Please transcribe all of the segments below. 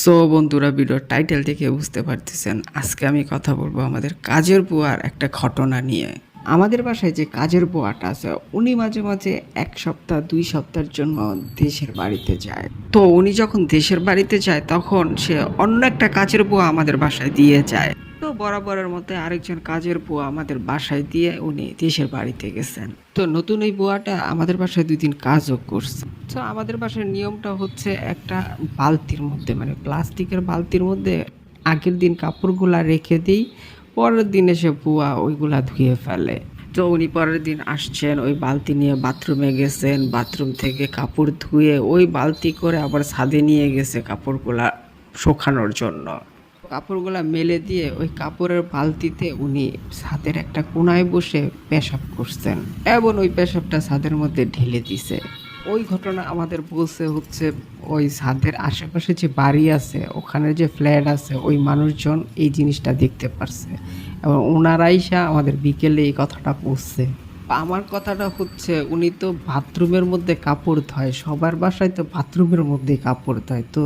So বন্ধুরা ভিডিওর title থেকে বুঝতে পারতেছেন, আজকে আমি কথা বলব আমাদের কাজের বুয়ার একটা ঘটনা নিয়ে। আমাদের বাসায় যে কাজের বুয়াটা আছে, উনি মাঝে মাঝে এক সপ্তাহ, দুই সপ্তাহের জন্য দেশের বাড়িতে যায়। তো উনি যখন দেশের বাড়িতে যায়, তখন সে অন্য একটা কাজের বুয়া আমাদের বাসায় দিয়ে যায়। তো বরাবরের মধ্যে আরেকজন কাজের বুয়া আমাদের বাসায় দিয়ে উনি দেশের বাড়িতে গেছেন। তো নতুন এই বুয়াটা আমাদের বাসায় দুই দিন কাজও করছে। তো আমাদের বাসার নিয়মটা হচ্ছে একটা বালতির মধ্যে মানে প্লাস্টিকের বালতির মধ্যে আগের দিন কাপড়গুলা রেখে দিই, পরের দিন এসে বুয়া ওইগুলা ধুয়ে ফেলে। তো উনি পরের দিন আসছেন, ওই বালতি নিয়ে বাথরুমে গেছেন, বাথরুম থেকে কাপড় ধুয়ে ওই বালতি করে আবার ছাদে নিয়ে গেছে কাপড়গুলা শুকানোর জন্য। কাপড়গুলা মেলে দিয়ে ওই কাপড়ের বালতিতে উনি ছাদের একটা কোনায় বসে পেশাব করছেন। এবং ওই পেশাবটা ছাদের মধ্যে ঢেলে দিছে। ওই ঘটনা আমাদের বলছে হচ্ছে ওই ছাদের আশেপাশে যে বাড়ি আছে, ওখানে যে ফ্ল্যাট আছে, ওই মানুষজন এই জিনিসটা দেখতে পারছে। এবং ওনারাই সা আমাদের বিকেলে এই কথাটা বলছে। আমার কথাটা হচ্ছে, উনি তো বাথরুমের মধ্যে কাপড় ধয়, সবার বাসায় তো বাথরুমের মধ্যে কাপড় ধয়। তো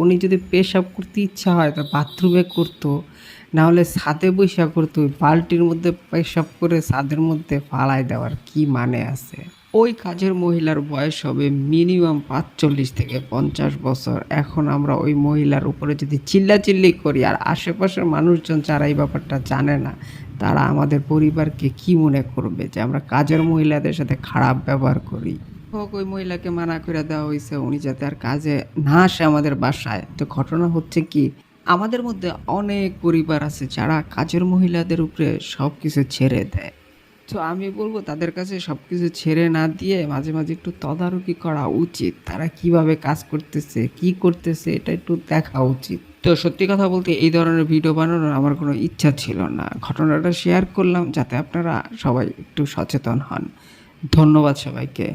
উনি যদি পেশাব করতে ইচ্ছা হয়, তো বাথরুমে করতো নাহলে ছাদে বৈশা করতো বালতির মধ্যে পেশাব করে ছাদের মধ্যে ফালাই দেওয়ার কি মানে আছে? ওই কাজের মহিলার বয়স হবে মিনিমাম পাঁচচল্লিশ থেকে পঞ্চাশ বছর। এখন আমরা ওই মহিলার উপরে যদি চিল্লাচিল্লি করি, আর আশেপাশের মানুষজন যারা এই ব্যাপারটা জানে না, তারা আমাদের পরিবারকে কি মনে করবে যে আমরা কাজের মহিলাদের সাথে খারাপ ব্যবহার করি? হোক, ওই মহিলাকে মানা করে দেওয়া হয়েছে, উনি যাতে আর কাজে না আসে আমাদের বাসায়। তো ঘটনা হচ্ছে কি, আমাদের মধ্যে অনেক পরিবার আছে যারা কাজের মহিলাদের উপরে সব কিছু ছেড়ে দেয়। তো আমি বলব তাদের কাছে সব কিছু ছেড়ে না দিয়ে মাঝে মাঝে একটু তদারকি করা উচিত। তারা কীভাবে কাজ করতেছে, কি করতেছে, এটা একটু দেখা উচিত। তো সত্যি কথা বলতে এই ধরনের ভিডিও বানানোর আমার কোনো ইচ্ছা ছিল না। ঘটনাটা শেয়ার করলাম যাতে আপনারা সবাই একটু সচেতন হন। ধন্যবাদ সবাইকে।